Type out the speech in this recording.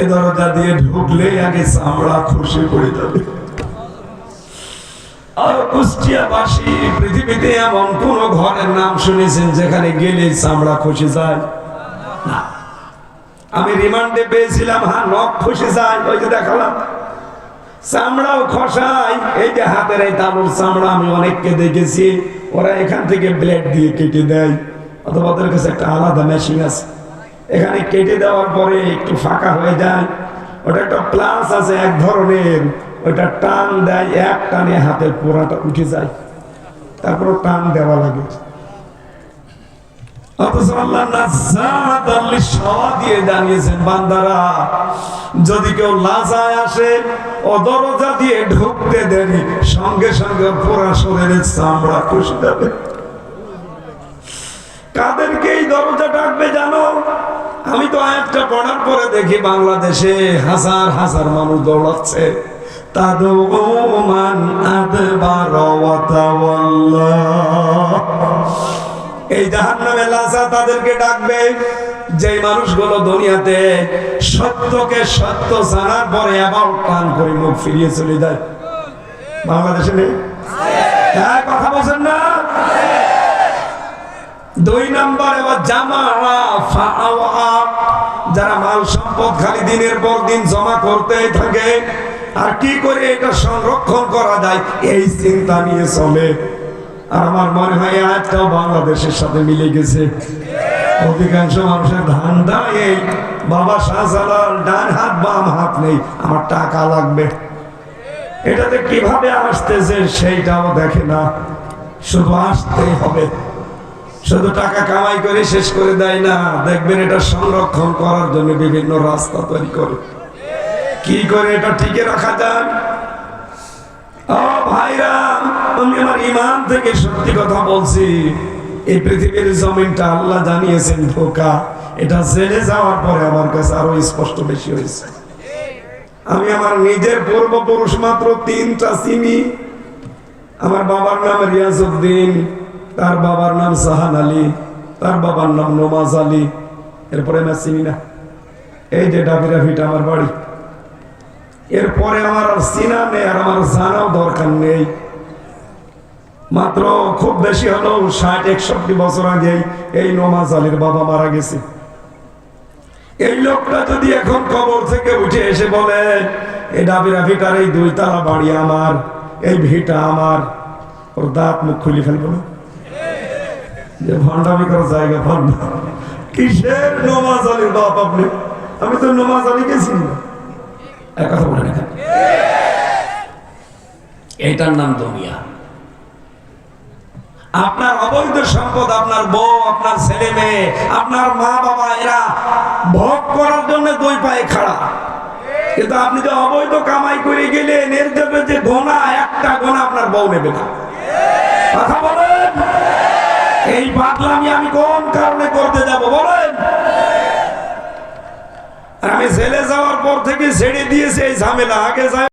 এ দরজা দিয়ে ঢুকলে আগে চামড়া খুশি পড়ে যাবে আমি রিমান্ডে পেয়েছিলাম হ্যাঁ নখ খুশি যায় দেখালাম। চামড়াও হাতের চামড়া আমি অনেককে দেখেছি, ওরা এখান থেকে ব্লেড দিয়ে কেটে দেয়। অথবা ওদের কাছে একটা আলাদা মেশিন আছে। এখানে কেটে দেওয়ার পরে একটু ফাঁকা হয়ে যায় ওটা একটা প্লাস আছে এক ধরনের। ওটা টান দেয়, এক টানে হাতের পোড়াটা উঠে যায়। তারপর টান দেওয়া লাগে। বান্দারা, যদি কেউ লাজায় আসে দিয়ে ঢুকতে সঙ্গে সঙ্গে পুরা শরীরের চামড়া খুশি যাবে। কাদেরকে এই দরজা ডাকবে জানো? আমি তো একটা পড়ার পরে দেখি বাংলাদেশে হাজার হাজার মানুষ দৌড়াচ্ছে। এই জাহান নামে লাসা তাদেরকে ডাকবে যে মানুষগুলো দুনিয়াতে সত্যকে সত্য জানার পরে আবার টান করে মুখ ফিরিয়ে চলে যায়। বাংলাদেশে নেই? হ্যাঁ কথা বলছেন না? দুই নম্বর এবার জামা মাল সম্পদ খালি দিনের পর দিন জমা করতেই থাকে। আর কি করে এটা সংরক্ষণ করা যায়, এই চিন্তা নিয়ে চলে। আর আমার মনে হয় আজটাও বাংলাদেশের সাথে মিলে গেছে। অধিকাংশ মানুষের ধান্দা এই বাবা শাহজালাল ডান হাত, বাম হাত নেই, আমার টাকা লাগবে। এটাতে কীভাবে আসতেছে সেইটাও দেখে না। শুধু আসতেই হবে। শুধু টাকা কামাই করে শেষ করে দেয় না, দেখবেন এটা সংরক্ষণ করার জন্য বিভিন্ন রাস্তা তৈরি করে। কি করে এটা টিকে রাখা যায়? ও ভাইরা, আমি আমার ইমান থেকে সত্যি কথা বলছি। এই পৃথিবীর জমিনটা আল্লাহ জানিয়েছেন ধোকা। এটা জেলে যাওয়ার পরে আমার কাছে আরও স্পষ্ট বেশি হয়েছে। আমি আমার নিজের পূর্বপুরুষ মাত্র তিনটা চিনি। আমার বাবার নাম রিয়াজউদ্দিন। তার বাবার নাম সাহান আলী, তার বাবার নাম নমাজ আলী, এরপরে না চিনি না। এই যে ডাবিরা ভিটা আমার বাড়ি। এরপরে আমার চিনা নেই, আর আমার জানাও দরকার নেই। মাত্র খুব বেশি হলো ষাট, একষট্টি বছর আগে এই নমাজ আলীর বাবা মারা গেছে। এই লোকটা যদি এখন কবর থেকে উঠে এসে বলে এই ডাবিরা ভিটার এই দুই তালা বাড়ি আমার, এই ভিটা আমার। ওর দাঁত মুখ খুলে ফেলব না। যে ভণ্ডামি করার জায়গা ভণ্ড কিসের নমাজ আলীর বাপ আপনি? আমি তো নমাজ আলী গেছি এক কথা বলে না এটার নাম দুনিয়া। আপনার অবৈধ সম্পদ, আপনার বউ, আপনার ছেলে মেয়ে, আপনার মা বাবা, এরা ভোগ করার জন্য দুই পায়ে খাড়া। কিন্তু আপনি যে অবৈধ কামাই করে গেলেন, এর জন্য যে গোনা, একটা গোনা আপনার বউ নেবে না। কথা বলেন? এই পাগলামি আমি কোন কারণে করতে যাব বলেন? আমি জেলে যাওয়ার পর থেকে ছেড়ে দিয়েছি এই ঝামেলা। আগে